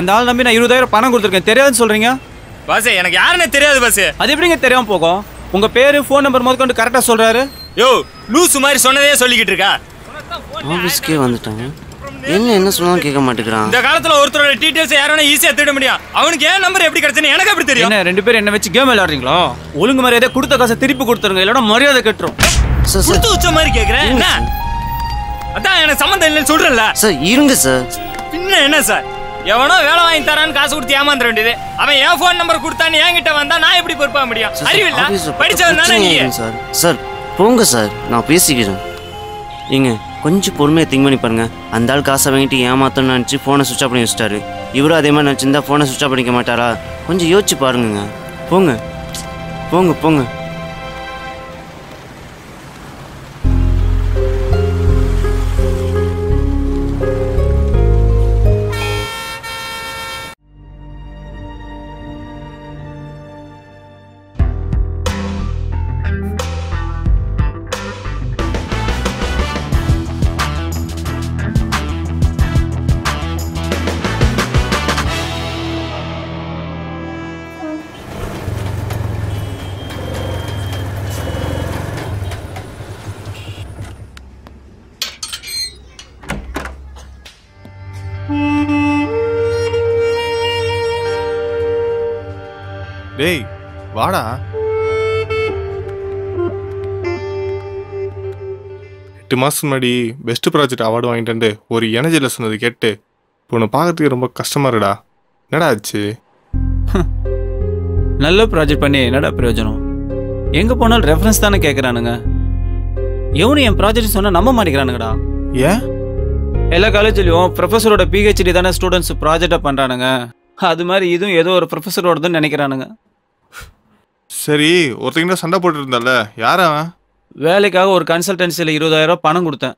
அந்த ஆள் நம்பி நான் இருபதாயிரம் பணம் கொடுத்துருக்கேன். தெரியாதுன்னு சொல்றீங்க? பாஸ் எனக்கு யாருன்னு தெரியாது பாஸ் அது எப்படிங்க தெரியாம போகும்? உங்க பேரு ஃபோன் நம்பர் முதற்கொண்டு கரெக்டா சொல்றாரு. யோ லூசு மாதிரி சொன்னதே சொல்லிக்கிட்டு இருக்கா? ஆஃபீஸ்க்கே வந்துட்டாங்க. என்ன என்ன சொன்னாலும் கேட்க மாட்டேங்கிறான். இந்த காலத்துல ஒருத்தரோட டீடைல்ஸ் யாரும் ஈஸியா திருட முடியும். அவனுக்கு ஏன் நம்பர் எப்படி கிடைச்சுன்னு எனக்கு எப்படி தெரியும்? என்ன ரெண்டு பேரும் என்ன வச்சு கேம் விளையாடுறீங்களா? ஒழுங்கு மரியாதை கொடுத்த காசை திருப்பி கொடுத்துருங்க. இல்லைன்னா மரியாதை கட்டுரும். சார் குடுத்து வச்ச மாதிரி கேக்குறேன் என்ன? அதான் எனக்கு சம்மந்தம் இல்லைன்னு சொல்றேன்ல. சார் இருங்க சார். பின்ன என்ன சார்? எவனோ வேலை வாங்கி தரான்னு காசு கொடுத்து ஏமாந்துட வேண்டியது. அவன் என் ஃபோன் நம்பர் கொடுத்தான்னு என்கிட்ட வந்தா நான் எப்படி பொறுப்பாக முடியும்? சார், சார், அறிவில்ல? படிச்சவன் தானே நீ சார். சார் போங்க சார். நான் பேசிக்கிறேன். ஏங்க கொஞ்சம் பொறுமையாக திங்க் பண்ணி பாருங்க. அந்த ஆள் காசை வாங்கிட்டு ஏமாத்தணும்னு நினச்சி ஃபோனை சுவிச் ஆஃப் பண்ணி வச்சிட்டாரு. இவரும் அதே மாதிரி நினச்சிருந்தா ஃபோனை சுவிச் ஆஃப் பண்ணிக்க மாட்டாரா? கொஞ்சம் யோசிச்சு பாருங்கங்க. போங்க. போங்க போங்க. எட்டு மாதம் முன்னாடி பெஸ்ட் ப்ராஜெக்ட் அவார்டு வாங்கிட்டு வந்து ஒரு எனர்ஜியில் சொன்னது கேட்டு இப்போ உன்னை பார்க்கறதுக்கு ரொம்ப கஷ்டமா இருக்குடா. என்னடா ஆச்சு? நல்ல ப்ராஜெக்ட் பண்ணி என்னடா பிரயோஜனம்? எங்க போனாலும் ரெஃபரன்ஸ் தானே கேட்குறானுங்க எவனு என் ப்ராஜெக்ட் சொன்னா நம்ப மாட்டேங்கிறானுங்கடா. ஏன்? எல்லா காலேஜ்லயும் ப்ரொஃபஸரோட பிஹெச்டி தானே ஸ்டூடெண்ட்ஸ் ப்ராஜெக்டை பண்றானுங்க. அது மாதிரி இதுவும் ஏதோ ஒரு ப்ரொஃபஸரோடதுன்னு நினைக்கிறானுங்க. சரி ஒருத்தங்கிட்ட சண்டை போட்டு இருந்தால யார் அவன்? வேலைக்காக ஒரு கன்சல்டன்சியில் இருபதாயிரம் பணம் கொடுத்தேன்.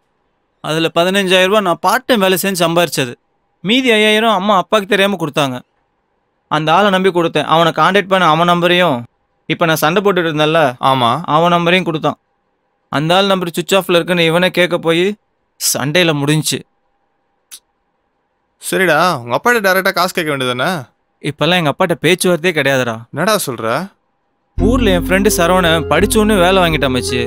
அதில் பதினஞ்சாயிரம் ரூபாய் நான் பார்ட் டைம் வேலை செஞ்சு சம்பாரிச்சது. மீதி ஐயாயிரம் அம்மா அப்பாவுக்கு தெரியாமல் கொடுத்தாங்க. அந்த ஆளை நம்பி கொடுத்தேன். அவனை காண்டாக்ட் பண்ண அவன் நம்பரையும் இப்போ நான் சண்டை போட்டுட்டு இருந்தேன்ல ஆமாம் அவன் நம்பரையும் கொடுத்தான். அந்த ஆள் நம்பர் சுவிச் ஆஃப்ல இருக்குன்னு இவனே கேட்க போய் சண்டையில் முடிஞ்சுச்சு சரிடா உங்கள் அப்பாட்ட டேரெக்டாக காசு கேட்க வேண்டியதானே இப்போல்லாம் எங்கள் அப்பாட்ட பேச்சுவார்த்தையே கிடையாதுடா. என்னடா சொல்கிற ஊரில் என் ஃப்ரெண்டு சரவணன் படிச்சோன்னு வேலை வாங்கிட்டான் மச்சி.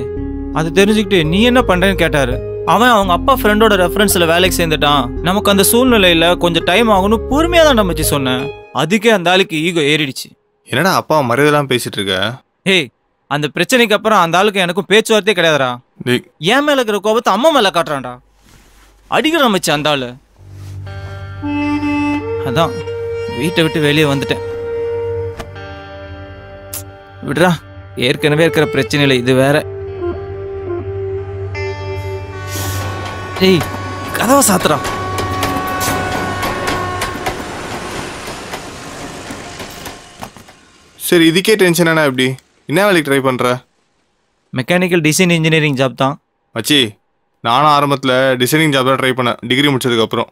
அது தெரிஞ்சுக்கிட்டு நீ என்ன பண்ணுறேன்னு கேட்டாரு. அவன் அவங்க அப்பா ஃப்ரெண்டோட ரெஃபரன்ஸில் வேலைக்கு சேர்ந்துட்டான். நமக்கு அந்த சூழ்நிலையில் கொஞ்சம் டைம் ஆகணும் பொறுமையாக தான் மச்சி சொன்னேன். அதுக்கே அந்த ஆளுக்கு ஈகோ ஏறிடுச்சு. என்னடா அப்பா மரியாதைலாம் பேசிட்டு இருக்க? ஏய் அந்த பிரச்சனைக்கு அப்புறம் அந்த ஆளுக்கு எனக்கும் பேச்சுவார்த்தையே கிடையாதுடா. டேய். என் மேல இருக்கிற கோபத்தை அம்மா மேல காட்டுறான்டா. அடிக்கிறான் மச்சி அந்த ஆளு. அதான் வீட்டை விட்டு வெளியே வந்துட்டேன். விடுறா. ஏற்கனவே இருக்கிற பிரச்சனையில இது வேற. ஏய் கதவை சாத்துறா சரி இதுக்கே டென்ஷனானா எப்படி என்ன வேலைக்கு ட்ரை பண்ணுற மெக்கானிக்கல் டிசைன் இன்ஜினியரிங் ஜாப் தான். மச்சி நானும் ஆரம்பத்தில் டிசைனிங் ஜாப் தான் ட்ரை பண்ணேன். டிகிரி முடிச்சதுக்கப்புறம்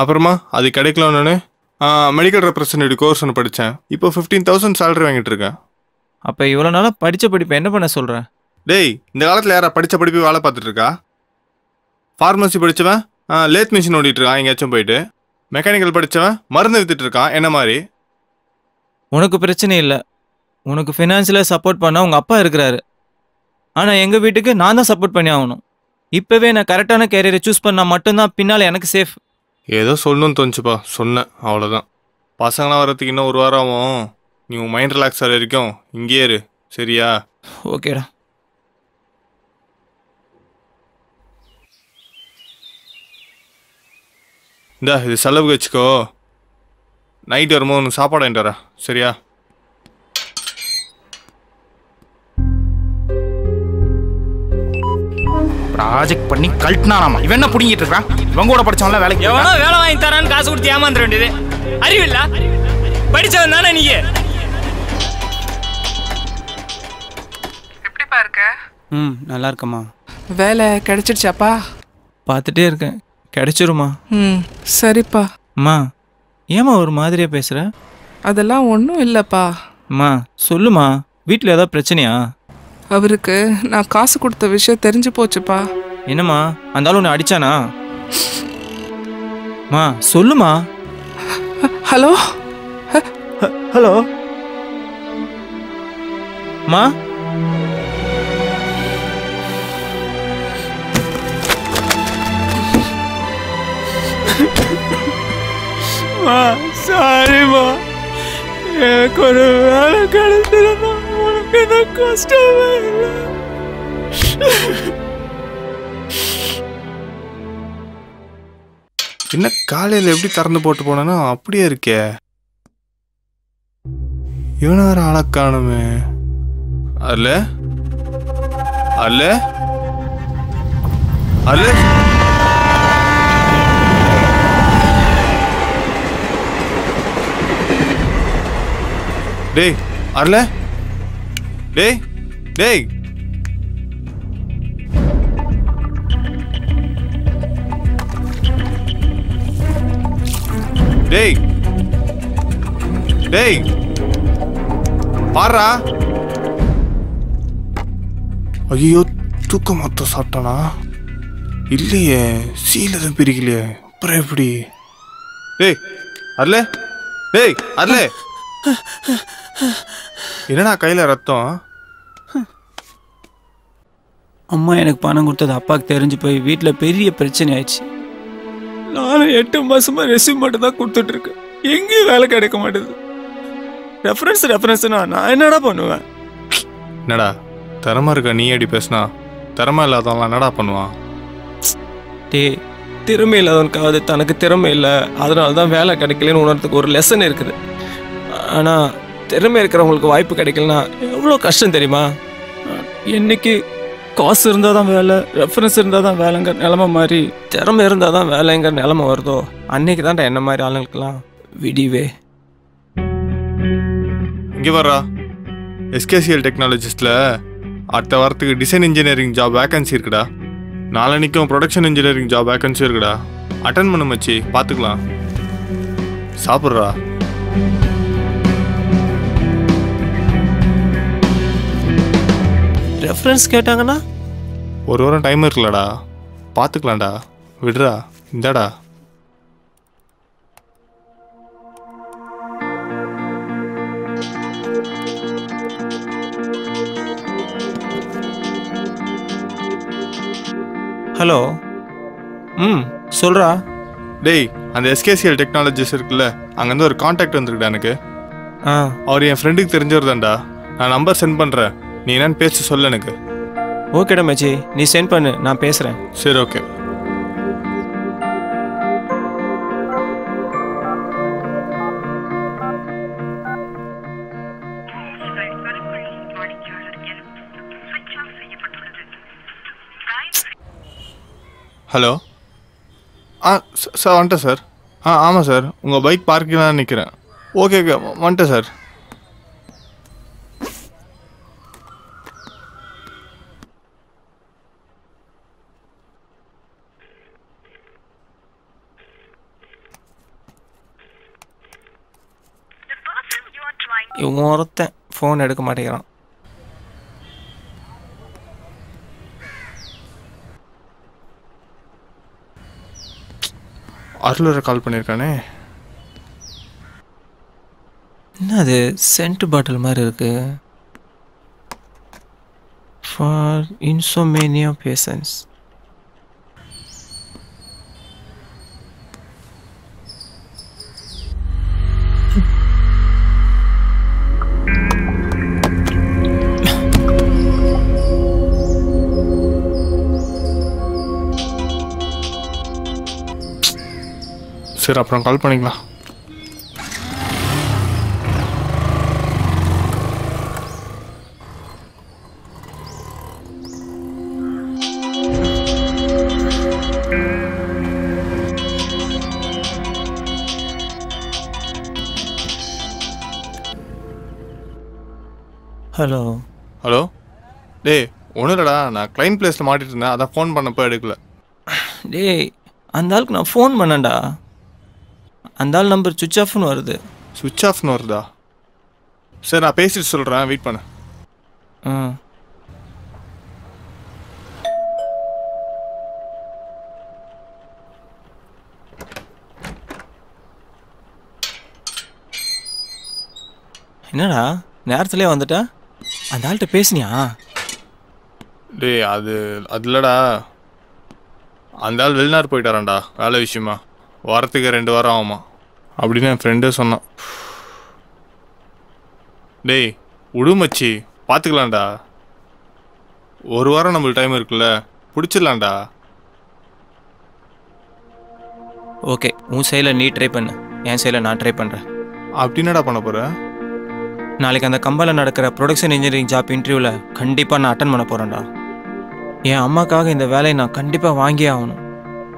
அப்புறமா அது கிடைக்கலன்னு மெடிக்கல் ரெப்ரசன்டேட்டிவ் கோர்ஸ் ஒன்று படித்தேன் இப்போ ஃபிஃப்டீன் தௌசண்ட் சேலரி வாங்கிட்டு இருக்கேன். அப்ப இவ்வளவு நாளா படிச்ச படிப்பு என்ன பண்ண சொல்ற? டேய் இந்த காலத்தில் யாரா படித்த படிப்பு வேலை பார்த்துட்டு இருக்கா? ஃபார்மசி படித்தவன் லேத் மிஷின் ஓடிட்டு இருக்கான் எங்கேயாச்சும் போயிட்டு. மெக்கானிக்கல் படித்தவன் மருந்து வித்துட்டு இருக்கான் என்ன மாதிரி? உனக்கு பிரச்சனை இல்லை. உனக்கு ஃபினான்ஷியலாக சப்போர்ட் பண்ண உங்கள் அப்பா இருக்கிறாரு. ஆனால் எங்கள் வீட்டுக்கு நான் தான் சப்போர்ட் பண்ணி ஆகணும். இப்போவே நான் கரெக்டான கேரியரை சூஸ் பண்ணால் மட்டும்தான் பின்னால் எனக்கு சேஃப் ஏதோ சொல்லணும்னு தோணுச்சுப்பா. சொன்னேன். அவ்வளோதான் பசங்களாம் வரதுக்கு இன்னும் ஒரு வாரம் ஆகும். நீ உன் மைண்ட் ரிலாக்ஸ் ஆகிற வரைக்கும் இங்கேயே இரு. சரியா? ஓகேடா. இந்தா இது செலவுக்கு வச்சுக்கோ. நைட் வரும்போது உனக்கு சாப்பாடு வாங்கிட்டு வரேன். சரியா? ப்ராஜெக்ட் பண்ணி கழட்டினானாமா இவன் என்ன புடிங்கிட்டு இருக்கான்? இவன் கூட படிச்சவன்ல வேலைக்கு எவனோ வேலை வாங்கி தரான்னு காசு கொடுத்து ஏமாந்துட வேண்டியது. அறிவில்ல படிச்சவன் தானே நீங்க எப்படிப்பா இருக்க? ம் நல்லா இருக்கம்மா. வேலை கிடைச்சிடுச்சாப்பா பார்த்துட்டே இருக்கேன். கிடைச்சிருமா? ம் சரிப்பா. அம்மா ஏம்மா ஒரு மாதிரியா பேசுகிற அதெல்லாம் ஒன்றும் இல்லைப்பா. அம்மா சொல்லுமா. வீட்டில் ஏதாவது பிரச்சனையா? அவருக்கு நான் காசு கொடுத்த விஷயம் தெரிஞ்சு போச்சுப்பா. என்னம்மா அந்த ஆள் உன்னை அடிச்சானா? அம்மா சொல்லுமா. ஹலோ? ஹலோ? மா? மா சாரிம்மா எனக்கு ஒரு வேலை கிடைச்சிருந்தா உனக்கு இந்த கஷ்டமே இல்லை என்ன காலையில் எப்படி திறந்து போட்டு போனேன்னா அப்படியே இருக்கே. இவனை வேற ஆளக்கானுமே அல்ல? அல்ல? அல்ல? டேய் அரல டேய் டேய். டேய். டேய். பாருடா ஐயோ தூக்க மொத்தம் சாப்பிட்டானா? இல்லையே சீல எதுவும் பிரிக்கலையே. அப்புறம் எப்படி? டேய் அர்லே டேய் அர்லே என்னடா கையில ரத்தம்? அம்மா எனக்கு பணம் கொடுத்தது அப்பாவுக்கு தெரிஞ்சு போய் வீட்டில் பெரிய பிரச்சனை ஆயிடுச்சு. நானும் எட்டு மாசமா ரெசியூம் மட்டும் தான் கொடுத்துட்டு இருக்கேன். எங்கேயும் வேலை கிடைக்க மாட்டேது. ரெஃபரன்ஸ் ரெஃபரன்ஸ்னா நான் என்னடா பண்ணுவேன்? என்னடா திறமை இருக்க நீ அடி பேசுனா? திறமை இல்லாதவன்லாம் என்னடா பண்ணுவான்? டேய் திறமை இல்லாதவனுக்காவது தனக்கு திறமை இல்லை. அதனால தான் வேலை கிடைக்கலன்னு உணர்றதுக்கு ஒரு லெசன் இருக்குது. ஆனால் திறமை இருக்கிறவங்களுக்கு வாய்ப்பு கிடைக்கலனா எவ்வளோ கஷ்டம் தெரியுமா? என்னைக்கு காசு இருந்தால் தான் வேலை ரெஃபரன்ஸ் இருந்தால் தான் வேலைங்கிற நிலமை மாதிரி திறமை இருந்தால் தான் வேலைங்கிற நிலமை வருதோ? அன்னைக்கு தான்டா என்ன மாதிரி ஆளுங்களுக்கெல்லாம் விடிவே. இங்கே வர்றா எஸ்கேசிஎல் டெக்னாலஜிஸ்டில் அடுத்த வாரத்துக்கு டிசைன் இன்ஜினியரிங் ஜாப் வேகன்சி இருக்குடா. நாளன்னைக்கும் ப்ரொடக்ஷன் இன்ஜினியரிங் ஜாப் வேகன்சி இருக்குடா. அட்டன் பண்ண மச்சி பார்த்துக்கலாம் சாப்பிட்றா. ரெஃபரன்ஸ் கேட்டாங்கன்னா? ஒரு வாரம் டைம் இருக்குல்லடா. பார்த்துக்கலாம்டா விடுறா. இந்தாடா. ஹலோ. ம். சொல்கிறா டேய் அந்த எஸ்கேசிஎல் டெக்னாலஜிஸ் இருக்குல்ல அங்கேருந்து ஒரு காண்டாக்ட் வந்திருக்குடா எனக்கு. ஆ. அவர் என் ஃப்ரெண்டுக்கு தெரிஞ்சவர் தான்டா. நான் நம்பர் சென்ட் பண்ணுறேன் நீ என்னன்னு பேசி சொல்ல எனக்கு. ஓகேடா மச்சி நீ சென்ட் பண்ணு நான் பேசுகிறேன் சரி ஓகே. ஹலோ. ஆ சார் வந்துட்டேன் சார். ஆ ஆமாம் சார். உங்கள் பைக் பார்க்கிங் தான் நிற்கிறேன் ஓகே ஓகே வந்துட்டேன் சார். இவன் ஒருத்தன் ஃபோன் எடுக்க மாட்டேங்கிறான். அருளரை கால் பண்ணியிருக்கானே என்ன அது? சென்ட் பாட்டில் மாதிரி இருக்கு. ஃபார் இன்சோமேனியா பேஷன்ஸ் சரி அப்புறம் கால் பண்ணிக்கலாம். ஹலோ ஹலோ டேய் ஒன்றும் இல்லைடா நான் கிளைம் பிளேஸில் மாட்டிட்டு இருந்தேன் அதான் ஃபோன் பண்ணப்போ எடுக்கல. டேய் அந்த ஆளுக்கு நான் ஃபோன் பண்ணேன்டா. அந்த ஆள் நம்பர் சுவிச் ஆஃப்னு வருது. சுவிட்ச் ஆஃப்னு வருதா? சரி நான் பேசிட்டு சொல்கிறேன் வெயிட் பண்ணு. ஆ. என்னடா? நேரத்துலேயே வந்துட்ட? அந்த ஆள்கிட்ட பேசுனியா? டேய் அது அது இல்லடா. அந்த ஆள் வெளிநாடு போயிட்டாரான்டா வேலை விஷயமா. வாரத்துக்கு ரெண்டு வாரம் ஆகுமா? அப்படின்னு என் ஃப்ரெண்டே சொன்னான். டேய் விடு மச்சி பார்த்துக்கலாம்டா ஒரு வாரம் நம்மளுக்கு டைம் இருக்குல்ல பிடிச்சிடலாம்டா. ஓகே உன் சைடில் நீ ட்ரை பண்ணு. என் சைடில் நான் ட்ரை பண்ணுறேன் அப்படி என்னடா பண்ண போற? நாளைக்கு அந்த கம்பெனியில் நடக்கிற ப்ரொடக்ஷன் இன்ஜினியரிங் ஜாப் இன்டர்வியூவில் கண்டிப்பாக நான் அட்டன் பண்ண போகிறேன்டா என் அம்மாக்காக இந்த வேலையை நான் கண்டிப்பாக வாங்கியே ஆகணும்.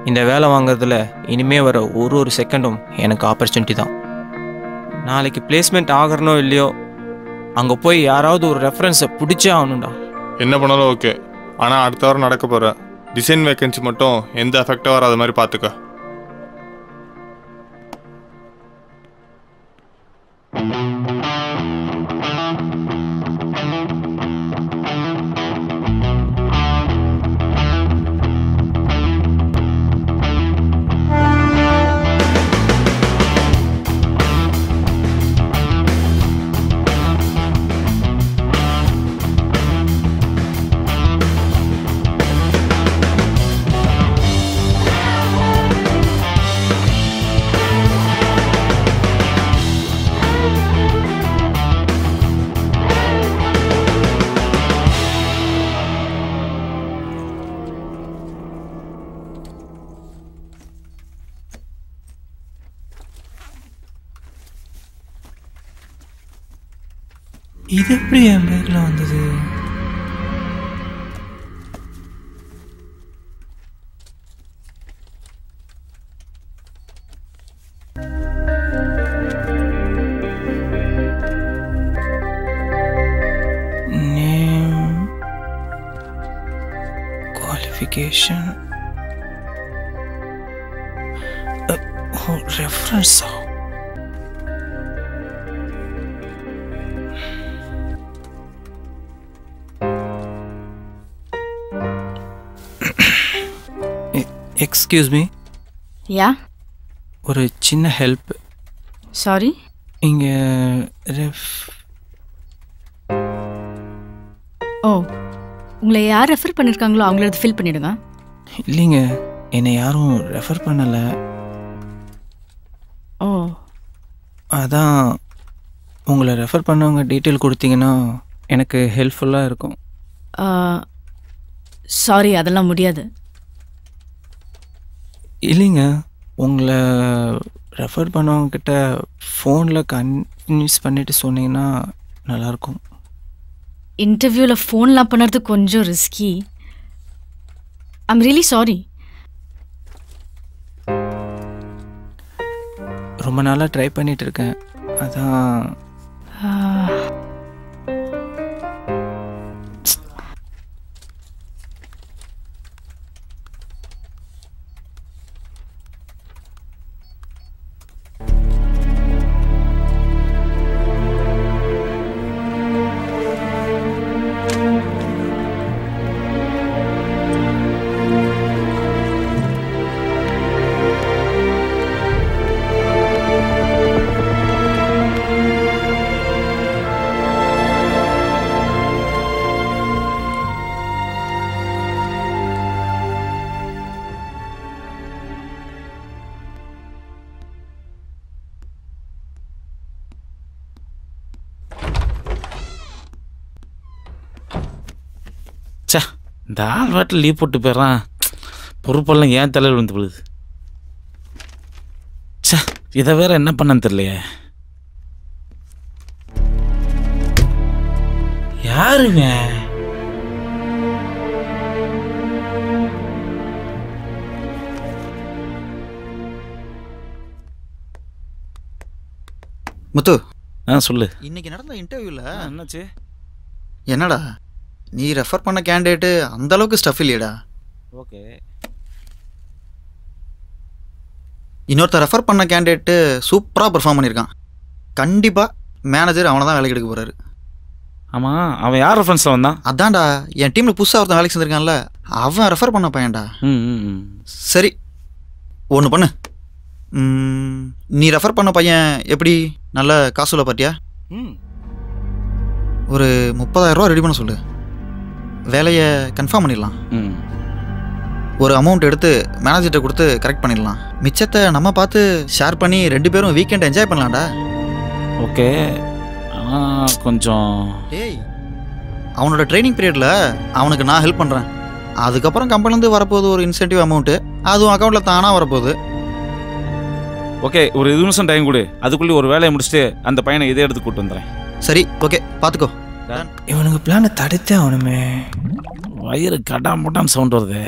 இந்த வேலை வாங்குறதுல இனிமே வர ஒரு ஒரு செகண்டும் எனக்கு ஆப்பர்ச்சுனிட்டி தான். நாளைக்கு பிளேஸ்மெண்ட் ஆகிறனோ இல்லையோ அங்கே போய் யாராவது ஒரு ரெஃபரன்ஸை பிடிச்சே ஆகணும்டா. என்ன பண்ணாலும் ஓகே ஆனால் அடுத்த வாரம் நடக்க போகிற டிசைன் வேகன்சி மட்டும் எந்த எஃபெக்டாக வராத மாதிரி பார்த்துக்க இது you என் பேக்கில் வந்தது Name, qualification, uh, oh, reference. Excuse me யா ஒரு சின்ன ஹெல்ப் சாரி இங்கே ரெஃப் ஓ உங்களை யார் ரெஃபர் பண்ணியிருக்காங்களோ அவங்கள ஃபில் பண்ணிடுங்க. இல்லைங்க என்னை யாரும் ரெஃபர் பண்ணலை. ஓ. அதான் உங்களை ரெஃபர் பண்ணவங்க டீட்டெயில் கொடுத்தீங்கன்னா எனக்கு ஹெல்ப்ஃபுல்லாக இருக்கும். சாரி அதெல்லாம் முடியாது. இல்லைங்க. உங்களை ரெஃபர் பண்ணவங்க கிட்ட ஃபோனில் கன்வின்ஸ் பண்ணிட்டு சொன்னீங்கன்னா நல்லாயிருக்கும். இன்டர்வியூவில் ஃபோன்லாம் பண்ணுறது கொஞ்சம் ரிஸ்கி ஐம் ரியலி சாரி ரொம்ப நாளாக ட்ரை பண்ணிட்டு இருக்கேன். அதான் ச்சே இந்த ஆள் வாட்டில் லீவ் போட்டு போயிடுறான். பொறுப்பெல்லாம் ஏன் தலையில் வந்து விழுது. ச்சே இதை வேற என்ன பண்ணன்னு தெரியலையே. யாருங்க முத்து. ஆ சொல்லு. இன்னைக்கு நடந்த இன்டர்வியூல என்னாச்சு? என்னடா? நீ ரெஃபர் பண்ண கேண்டிடேட்டு அந்த அளவுக்கு ஸ்டஃப் இல்லையடா. ஓகே. இன்னொருத்தர் ரெஃபர் பண்ண கேண்டிடேட்டு சூப்பராக பெர்ஃபார்ம் பண்ணியிருக்கான். கண்டிப்பாக மேனேஜர் அவனை தான் வேலைக்கு எடுக்க போகிறாரு ஆமாம் அவன் யார் ரெஃபரன்ஸில் வந்தான்? அதான்டா என் டீமில் புதுசாக ஒருத்தன் வேலைக்கு செஞ்சிருக்கான்ல அவன் ரெஃபர் பண்ண பையன்டா. சரி ஒன்று பண்ணு. நீ ரெஃபர் பண்ண பையன் எப்படி? நல்ல காசுல பார்ட்டியா ம். ஒரு முப்பதாயிரம் ரூபா ரெடி பண்ண சொல்லு. வேலையை கன்ஃபார்ம் பண்ணிடலாம். ஒரு அமௌண்ட் எடுத்து மேனேஜர்கிட்ட கொடுத்து கரெக்ட் பண்ணிடலாம். மிச்சத்தை நம்ம பார்த்து ஷேர் பண்ணி ரெண்டு பேரும் வீக்கெண்ட் என்ஜாய் பண்ணலாம்டா. ஓகே. ஆனால் கொஞ்சம் டேய் அவனோட ட்ரைனிங் பீரியடில் அவனுக்கு நான் ஹெல்ப் பண்ணுறேன் அதுக்கப்புறம் கம்பெனிலேருந்து வரப்போகுது ஒரு இன்சென்டிவ் அமௌண்ட்டு அதுவும் அக்கௌண்ட்டில் தானாக வரப்போகுது. ஓகே ஒரு இது நிமிஷம் டைம் கொடு. அதுக்குள்ளே ஒரு வேலையை முடிச்சுட்டு அந்த பையனை இதே எடுத்து கூட்டு வந்துடுறேன். சரி ஓகே பார்த்துக்கோ. இவனுக்கு பிளானை தடுத்தே அவனுமே வயிறு கடாம் போட்டான் சவுண்ட் வருது.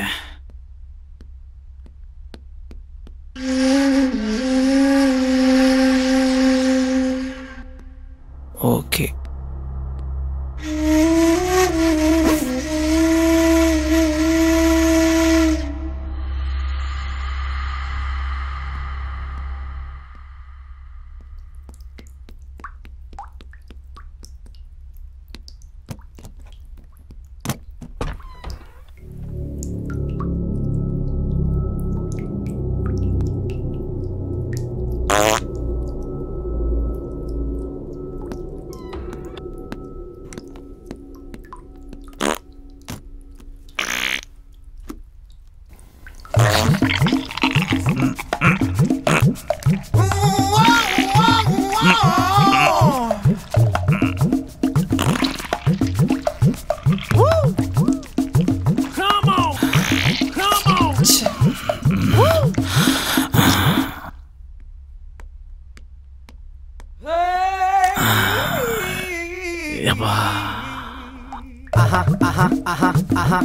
aha, aha, aha, aha.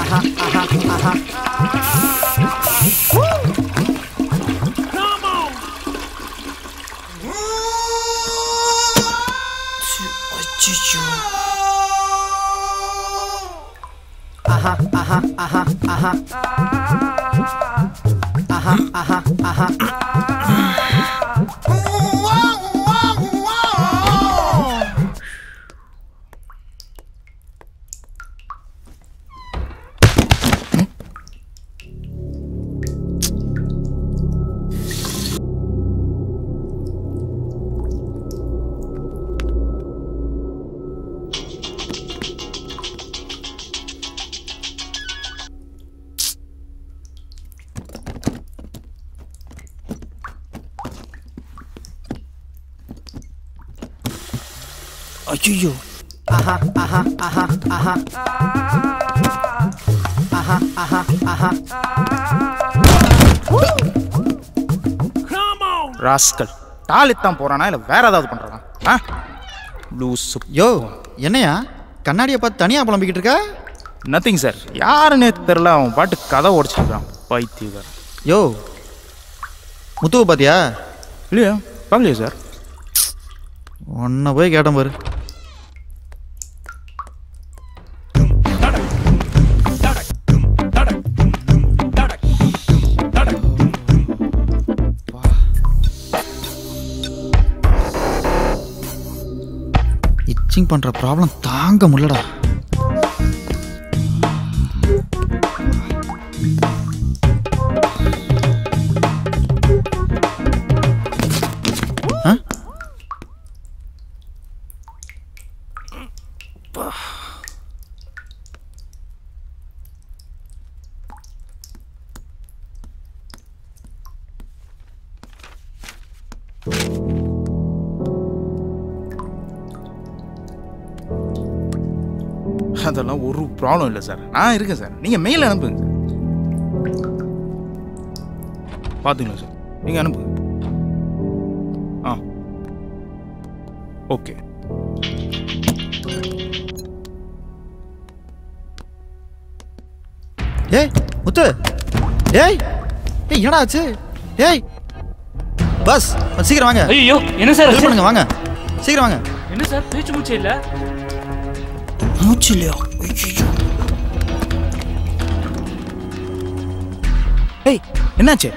Aha, aha, aha. Come on. Aha, aha. ஐயோ ராஸ்கல் டாலித் தான் போறானா இல்லை வேற ஏதாவது பண்றானா? ஆ? லூசு. யோ என்னையா? கண்ணாடியை பார்த்து தனியாக புலம்பிக்கிட்டு இருக்க? நத்திங் சார் யாருன்னே தெரில அவன் பாட்டு கதை உடச்சிருக்கான் பைத்தியக்காரன். யோ முத்துவை பார்த்தியா? இல்லையா? பார்க்கலையா சார் உன்னை போய் கேட்டேன் பாரு. இச்சிங் பண்ணுற ப்ராப்ளம் தாங்க முடியலடா. ப்ராப்ளம் இல்லை சார் நான் இருக்கேன் சார் நீங்கள் மெயில் அனுப்புங்க சார் பார்த்துங்களா சார் நீங்கள் அனுப்புங்க. ஆ. ஓகே. ஏய் முத்து. ஏய். ஏய் என்னடா ஆச்சு? ஏய். பஸ் சீக்கிரம் வாங்க. ஐயோ என்ன சார் ஹெல்ப் பண்ணுங்க வாங்க. சீக்கிரம் வாங்க. என்ன சார் பேச்சு மூச்சு இல்ல? மூச்சு இல்லையா? என்னாச்சு?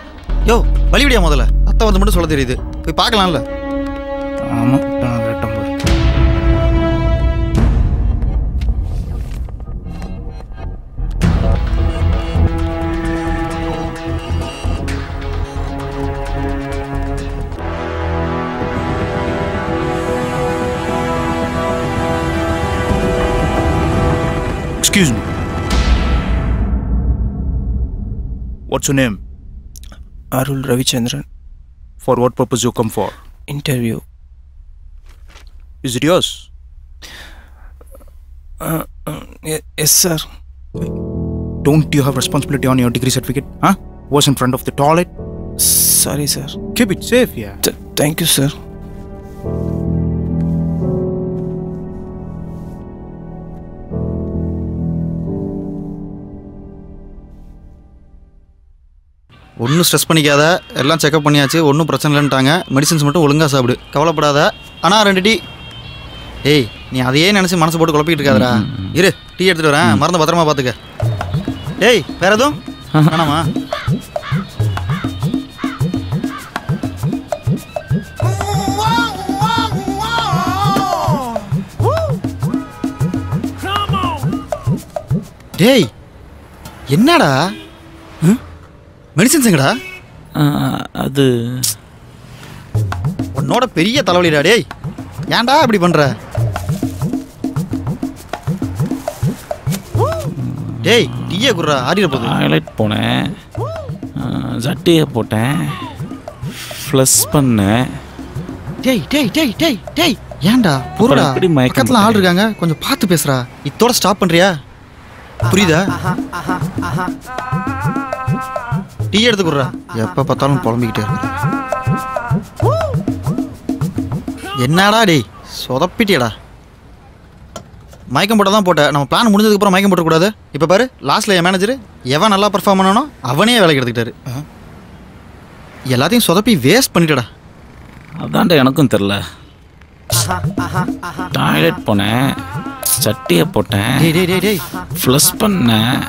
யோ வழிவிடியா முதல்ல? அத்தை வந்து மட்டும் சொல்ல தெரியுது. போய் பார்க்கலாம்ல? ஆமாம் Excuse me. What's your name? Arul Ravichandran. For what purpose you come for? Interview. Is it yours? Uh, uh, yes, sir. Don't you have responsibility on your degree certificate? Huh? Was in front of the toilet? Sorry, sir. Keep it safe, yeah. Th- thank you, sir. ஒன்றும் stress பண்ணிக்காத. எல்லாம் checkup பண்ணியாச்சு. ஒன்றும் பிரச்சனை இல்லைன்ட்டாங்க medicines மட்டும் ஒழுங்காக சாப்பிடு. கவலைப்படாத. ஆனால் ரெண்டு டீ ஏய் நீ அதையே நினச்சி மனசு போட்டு குழப்பிட்டு இருக்காதடா. இரு டீ எடுத்துட்டு வரேன். மறந்து பத்திரமா பார்த்துக்க ஏய் வேற எதுவும்? வேணாமா? டேய் என்னடா? மெடிசின்ஸ் எங்கடா அது உன்னோட பெரிய தலைவலிடா டேய். ஏன்டா இப்படி பண்ற? டேய் டீயே குடுறா ஆடிட போகுது. ஹைலைட் போனேன். ஜட்டியை போட்டேன். ஃப்ளஸ் பண்ணேன். டேய் டேய் டேய் டேய் டேய். ஏன்டா பொருடா பக்கத்துல ஆள் இருக்காங்க கொஞ்சம் பார்த்து பேசுறா இத்தோட ஸ்டாப் பண்றியா? புரியுதா? டீ எடுத்து குடுறா. எப்ப பார்த்தாலும் புலம்பிக்கிட்டே இருக்கு என்னடா டேய் சொதப்பிட்டியடா. மயக்கம் போட்ட தான் போட்ட. நம்ம பிளான் முடிஞ்சதுக்கப்புறம் மயக்கம் போட்டக்கூடாது. இப்போ பாரு லாஸ்ட்ல என் மேனேஜர் எவன் நல்லா பெர்ஃபார்ம் பண்ணனோ அவனே வேலைக்கு எடுத்துக்கிட்டாரு. எல்லாத்தையும் சொதப்பி வேஸ்ட் பண்ணிட்டடா. அதான்டா எனக்கும் தெரில டாய்லெட் போனேன் சட்டியை போட்டேன் டேய் டேய் டேய் டேய். ஃப்ளஸ் பண்ணேன்.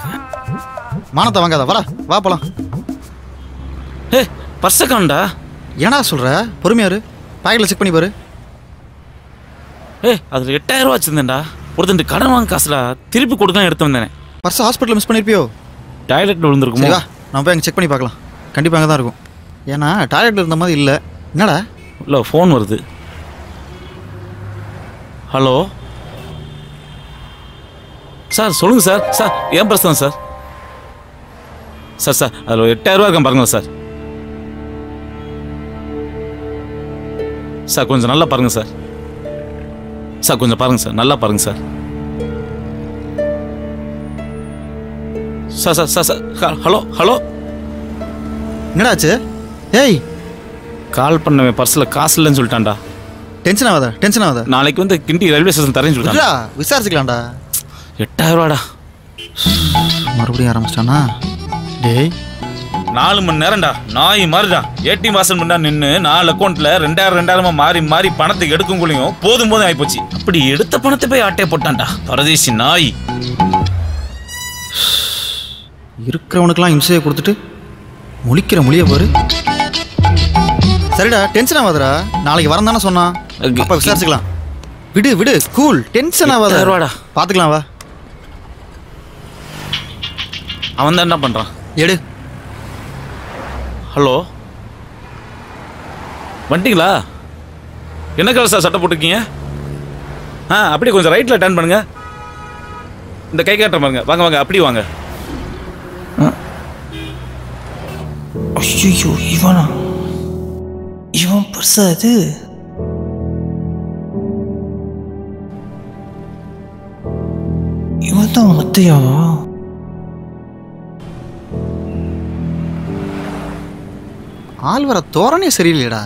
மானத்தை வாங்காத வாடா வா போலாம். ஏ பர்ஸை காண்டா ஏன்டா சொல்ற? பொறுமையா இரு. பாக்கெட்ல செக் பண்ணி பாரு. ஏ அதில் எட்டாயிரம் ரூபா வச்சிருந்தேன்டா. ஒருத்தன் கடன் வாங்க காசுடா. திருப்பி கொடுக்கலாம் எடுத்து வந்தேன். பர்ஸ் ஹாஸ்பிட்டல் மிஸ் பண்ணிருப்பியோ? டாய்லெட்டில் விழுந்திருக்குமோ? வா நம்ம போய் அங்கே செக் பண்ணி பார்க்கலாம். கண்டிப்பாக அங்கே தான் இருக்கும். ஏன்னா டாய்லெட்டில் இருந்த மாதிரி இல்லை. என்னடா? இல்லை ஃபோன் வருது. ஹலோ சார் சொல்லுங்கள் சார். சார் ஏன் பர்ஸ் தான் சார்? சார் சார் அதில் ரூபா இருக்கேன் பாருங்க சார். சார் கொஞ்சம் நல்லா பாருங்க சார். சார் கொஞ்சம் பாருங்க சார் நல்லா பாருங்க sir. Sir sir sir sir hello hello. என்னடாச்சு ஏய். கால் பண்ணவன் பர்ஸில் காசு இல்லைன்னு சொல்லிட்டான்டா. டென்ஷன் ஆகாத டென்ஷன் ஆகாத. நாளைக்கு வந்து கிண்டி ரயில்வே ஸ்டேஷன் தரேன்னு விட்றா சொல்லிட்டான் விசாரிச்சுக்கலாம்டா. எட்டாயிரம் ரூபாடா. மறுபடியும் ஆரம்பிச்சிட்டானா? டேய். நாலு மணி நேரம்டா. நாய் மாதிரிடா ஏடிஎம் வாசல் முன்னா நின்று நாலு அக்கௌண்ட்ல ரெண்டாயிரம் ரெண்டாயிரமா மாறி மாறி பணத்தை எடுக்குங்குள்ளையும் போதும் போதும் ஆயிப்போச்சு. அப்படி எடுத்த பணத்தை போய் ஆட்டே போட்டான்டா. பரதேசி நாய். இருக்கிறவனுக்கெல்லாம் இம்சையை கொடுத்துட்டு முழிக்கிற மொழியை பாரு. சரிடா டென்ஷன் ஆகாதடா நாளைக்கு வரேன் தானே சொன்னான். அப்போ விசாரிச்சுக்கலாம். விடு விடு கூல் டென்ஷன் ஆகாத ரூபாடா. பார்த்துக்கலாம் வா. அவன் தான் என்ன பண்றான்? எடு. ஹலோ. வந்துட்டிங்களா என்ன கலர் சார் சட்டை போட்டிருக்கீங்க? ஆ அப்படியே கொஞ்சம் ரைட்டில் டர்ன் பண்ணுங்கள் இந்த கை காட்டுற பாருங்க. வாங்க வாங்க அப்படி வாங்க. ஐயோ இவனா? இவன் பெருசா அது இவன் தான் மத்தையாவா ஆள் வர தோரணே சரியில்லையடா.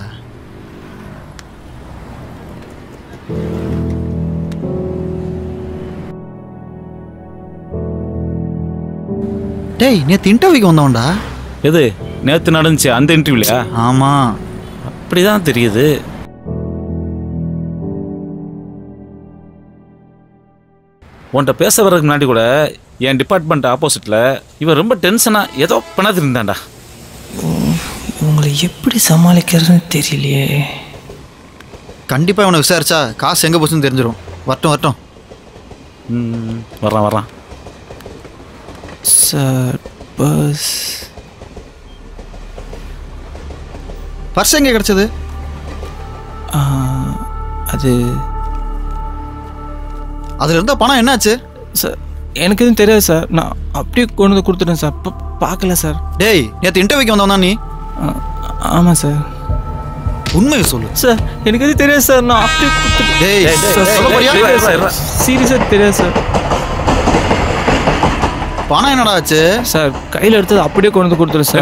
டேய் நேற்று இன்டர்வியூக்கு வந்தவன்டா. எது? நேற்று நடந்துச்சு அந்த இன்டர்வியூலையா ஆமாம் அப்படிதான் தெரியுது. உன்கிட்ட பேச வர்றதுக்கு முன்னாடி கூட என் டிபார்ட்மெண்ட் ஆப்போசிட்ல இவன் ரொம்ப டென்ஷனா ஏதோ பண்ணாது இருந்தான்டா இவங்களை எப்படி சமாளிக்கிறதுன்னு தெரியலையே. கண்டிப்பாக இவனை விசாரிச்சா காசு எங்கே போச்சுன்னு தெரிஞ்சிடும் வரட்டும் வரட்டும். ம், வர்றான் வர்றான். சார் பஸ் பர்ஸ் எங்கே கிடச்சது? அது. அதில் இருந்த பணம் என்னாச்சு? சார் எனக்கு எதுவும் தெரியாது சார் நான் அப்படியே கொண்டு வந்து கொடுத்துட்டேன் சார் பார்க்கல சார் டேய் நேற்று இன்டர்வியூக்கு வந்தவன் நீ? ஆமாம் சார். உண்மையை சொல்லு. சார் எனக்கு எதுவும் தெரியாது சார். நான் அப்படியே சீரியஸாக தெரியாது சார். பணம் என்னடா ஆச்சு? சார் கையில் எடுத்தது அப்படியே கொண்டு வந்து கொடுத்துரு சார்.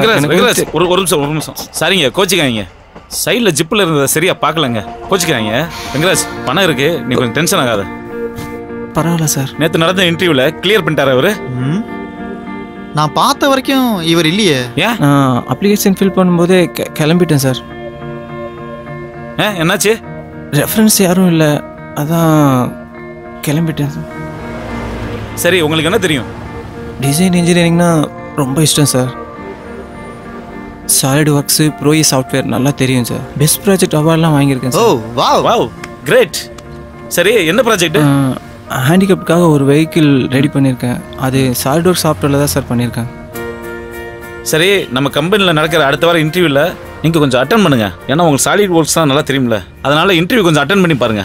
ஒரு ஒரு நிமிஷம் ஒரு நிமிஷம். சரிங்க கோச்சிக்காதீங்க. சைடில் ஜிப்பில் இருந்ததை சரியா பார்க்கலங்க. கோச்சிக்காதீங்க. வெங்கராஜ் பணம் இருக்கு. நீ கொஞ்சம் டென்ஷன் ஆகாத. பரவாயில்ல சார். நேற்று நடந்த இன்டர்வியூவில் கிளியர் பண்ணிட்டாரு அவரு. நான் பார்த்த வரைக்கும் இவர் இல்லையே. ஏன் நான் அப்ளிகேஷன் ஃபில் பண்ணும்போதே கெ- கிளம்பிட்டேன் சார். ஆ, என்னாச்சு? ரெஃபரன்ஸ் யாரும் இல்லை. அதான் கிளம்பிட்டேன் சார். சரி உங்களுக்கு என்ன தெரியும்? டிசைன் இன்ஜினியரிங்னா ரொம்ப இஷ்டம் சார். சாலிட் ஒர்க்ஸு ப்ரோஇ சாஃப்ட்வேர் நல்லா தெரியும் சார். பெஸ்ட் ப்ராஜெக்ட் அவார்ட்லாம் வாங்கியிருக்கேன் oh sir wow. Wow great. சரி என்ன ப்ராஜெக்ட் ஹேண்டிகேப்டுக்காக ஒரு வெஹிக்கிள் ரெடி பண்ணியிருக்கேன். அது சாலிட் ஒர்க் சாஃப்ட்வேரில் தான் சார் பண்ணியிருக்கேன். சரி நம்ம கம்பெனியில் நடக்கிற அடுத்த வாரம் இன்டர்வியூவில் நீங்கள் கொஞ்சம் அட்டன் பண்ணுங்க. ஏன்னா உங்களுக்கு சாலிட் ஒர்க்ஸ் தான் நல்லா தெரியும்ல. அதனால இன்டர்வியூ கொஞ்சம் அட்டன் பண்ணி பாருங்க.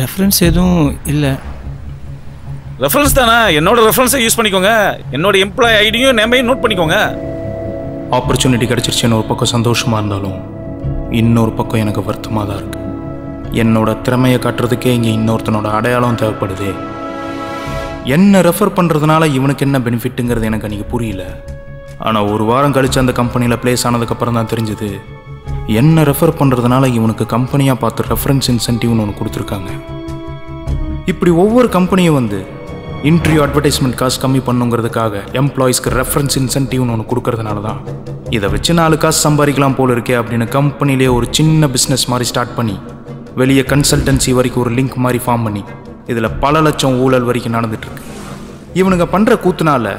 ரெஃபரன்ஸ் எதுவும் இல்லை. ரெஃபரன்ஸ் தானே? என்னோட ரெஃபரன்ஸை யூஸ் பண்ணிக்கோங்க. என்னோட எம்ப்ளாய் ஐடியும் நேமையும் நோட் பண்ணிக்கோங்க. ஆப்பர்ச்சுனிட்டி கிடச்சிருச்சுன்னு ஒரு பக்கம் சந்தோஷமாக இருந்தாலும் இன்னொரு பக்கம் எனக்கு வருத்தமாக தான் இருக்கு. என்னோட திறமையை காட்டுறதுக்கே இங்கே இன்னொருத்தனோட அடையாளம் தேவைப்படுது. என்னை ரெஃபர் பண்ணுறதுனால இவனுக்கு என்ன பெனிஃபிட்டுங்கிறது எனக்கு அன்றைக்கி புரியல. ஆனால் ஒரு வாரம் கழித்து அந்த கம்பெனியில் ப்ளேஸ் ஆனதுக்கப்புறம் தான் தெரிஞ்சுது. என்னை ரெஃபர் பண்ணுறதுனால இவனுக்கு கம்பெனியாக பார்த்து ரெஃபரன்ஸ் இன்சென்டிவ்னு ஒன்று கொடுத்துருக்காங்க. இப்படி ஒவ்வொரு கம்பெனியும் வந்து இன்டர்வியூ அட்வர்டைஸ்மெண்ட் காசு கம்மி பண்ணுங்கிறதுக்காக எம்ப்ளாயிஸ்க்கு ரெஃபரன்ஸ் இன்சென்டிவ்னு ஒன்று கொடுக்கறதுனால தான் இதை வச்சு நாலு காசு சம்பாதிக்கலாம் போல இருக்கே அப்படின்னு கம்பெனிலே ஒரு சின்ன பிஸ்னஸ் மாதிரி ஸ்டார்ட் பண்ணி வெளியே கன்சல்டன்சி வரைக்கும் ஒரு லிங்க் மாதிரி ஃபார்ம் பண்ணி இதில் பல லட்சம் ஊழல் வரைக்கும் நடந்துட்டுருக்கு. இவனுங்க பண்ணுற கூத்துனால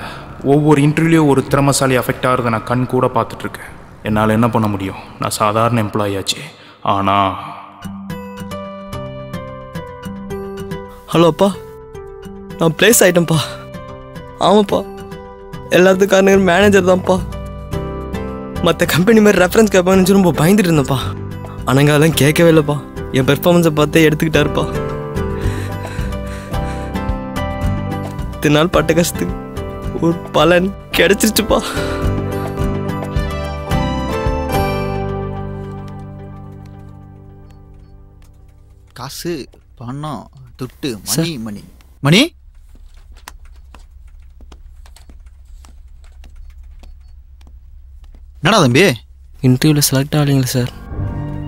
ஒவ்வொரு இன்டர்வியூலையும் ஒரு திறமசாலி அஃபெக்ட் ஆகிறத நான் கண் கூட பார்த்துட்ருக்கேன் என்னால் என்ன பண்ண முடியும்? நான் சாதாரண எம்ப்ளாயி ஆச்சு. ஆனால் ஹலோப்பா நான் பிளேஸ் ஆகிட்டேன்ப்பா ஆமாப்பா. எல்லாத்துக்கும் காரணம் மேனேஜர் தான்ப்பா. மற்ற கம்பெனி மாதிரி ரெஃபரன்ஸ் கேட்பாங்கன்னு ரொம்ப பயந்துட்டு இருந்தேன்ப்பா. ஆனால் அதெல்லாம் கேட்கவே இல்லைப்பா. என் பெர்ஃபார்மன்ஸை பார்த்தே எடுத்துக்கிட்டாருப்பா. இத்தனை நாள் பட்ட கஷ்டத்துக்கு ஒரு பலன் கிடைச்சிருச்சுப்பா. காசு பணம் துட்டு மணி மணி. மணி? என்னடா தம்பி? இன்டர்வியூவில் செலக்ட் ஆகலைங்களே சார்.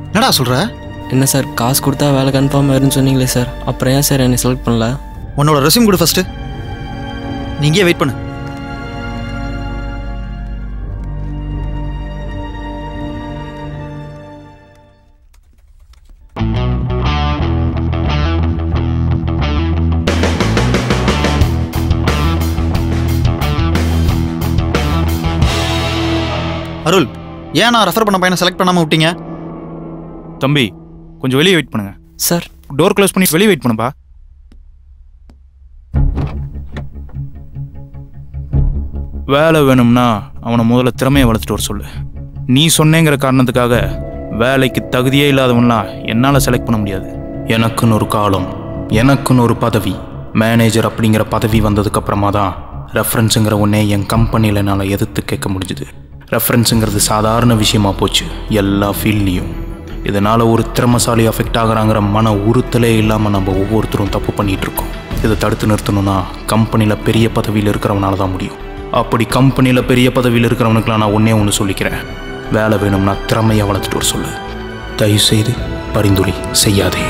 என்னடா சொல்ற? என்ன சார் காசு கொடுத்தா வேலை கன்ஃபார்ம் ஆயிருன்னு சொன்னீங்களே சார். அப்புறம் ஏன் சார் என்னை செலக்ட் பண்ணல? உன்னோட ரெஸ்யூம் கொடு ஃபர்ஸ்ட் நீ இங்கேயே வெயிட் பண்ணு. அருள் ஏன் நான் ரெஃபர் பண்ண பையனை செலக்ட் பண்ணாம விட்டீங்க? தம்பி கொஞ்சம் வெளியே வெயிட் பண்ணுங்க. சார். டோர் க்ளோஸ் பண்ணி வெளியே வெயிட் பண்ணுப்பா. வேலை வேணும்னா அவனை முதல்ல திறமையை வளர்த்துட்டு வர சொல்லு. நீ சொன்னேங்கிற காரணத்துக்காக வேலைக்கு தகுதியே இல்லாதவன்லாம் என்னால் செலக்ட் பண்ண முடியாது. எனக்குன்னு ஒரு காலம் எனக்குன்னு ஒரு பதவி மேனேஜர் அப்படிங்கிற பதவி வந்ததுக்கு அப்புறமா தான் ரெஃபரன்ஸுங்கிற ஒன்னே என் கம்பெனியில் என்னால் எதிர்த்து கேட்க முடிஞ்சுது. ரெஃபரன்ஸுங்கிறது சாதாரண விஷயமா போச்சு எல்லா ஃபீல்ட்லேயும் இதனால் ஒரு திறமசாலி அஃபெக்ட் ஆகிறாங்கிற மன உறுத்தலே இல்லாமல் நம்ம ஒவ்வொருத்தரும் தப்பு பண்ணிகிட்ருக்கோம் இதை தடுத்து நிறுத்தணும்னா கம்பெனியில் பெரிய பதவியில் இருக்கிறவனால தான் முடியும். அப்படி கம்பெனியில் பெரிய பதவியில் இருக்கிறவனுக்குலாம் நான் ஒன்றே ஒன்று சொல்லிக்கிறேன். வேலை வேணும்னா திறமையை வளர்த்துட்டு வர சொல்லு. தயவுசெய்து பரிந்துரை செய்யாதே.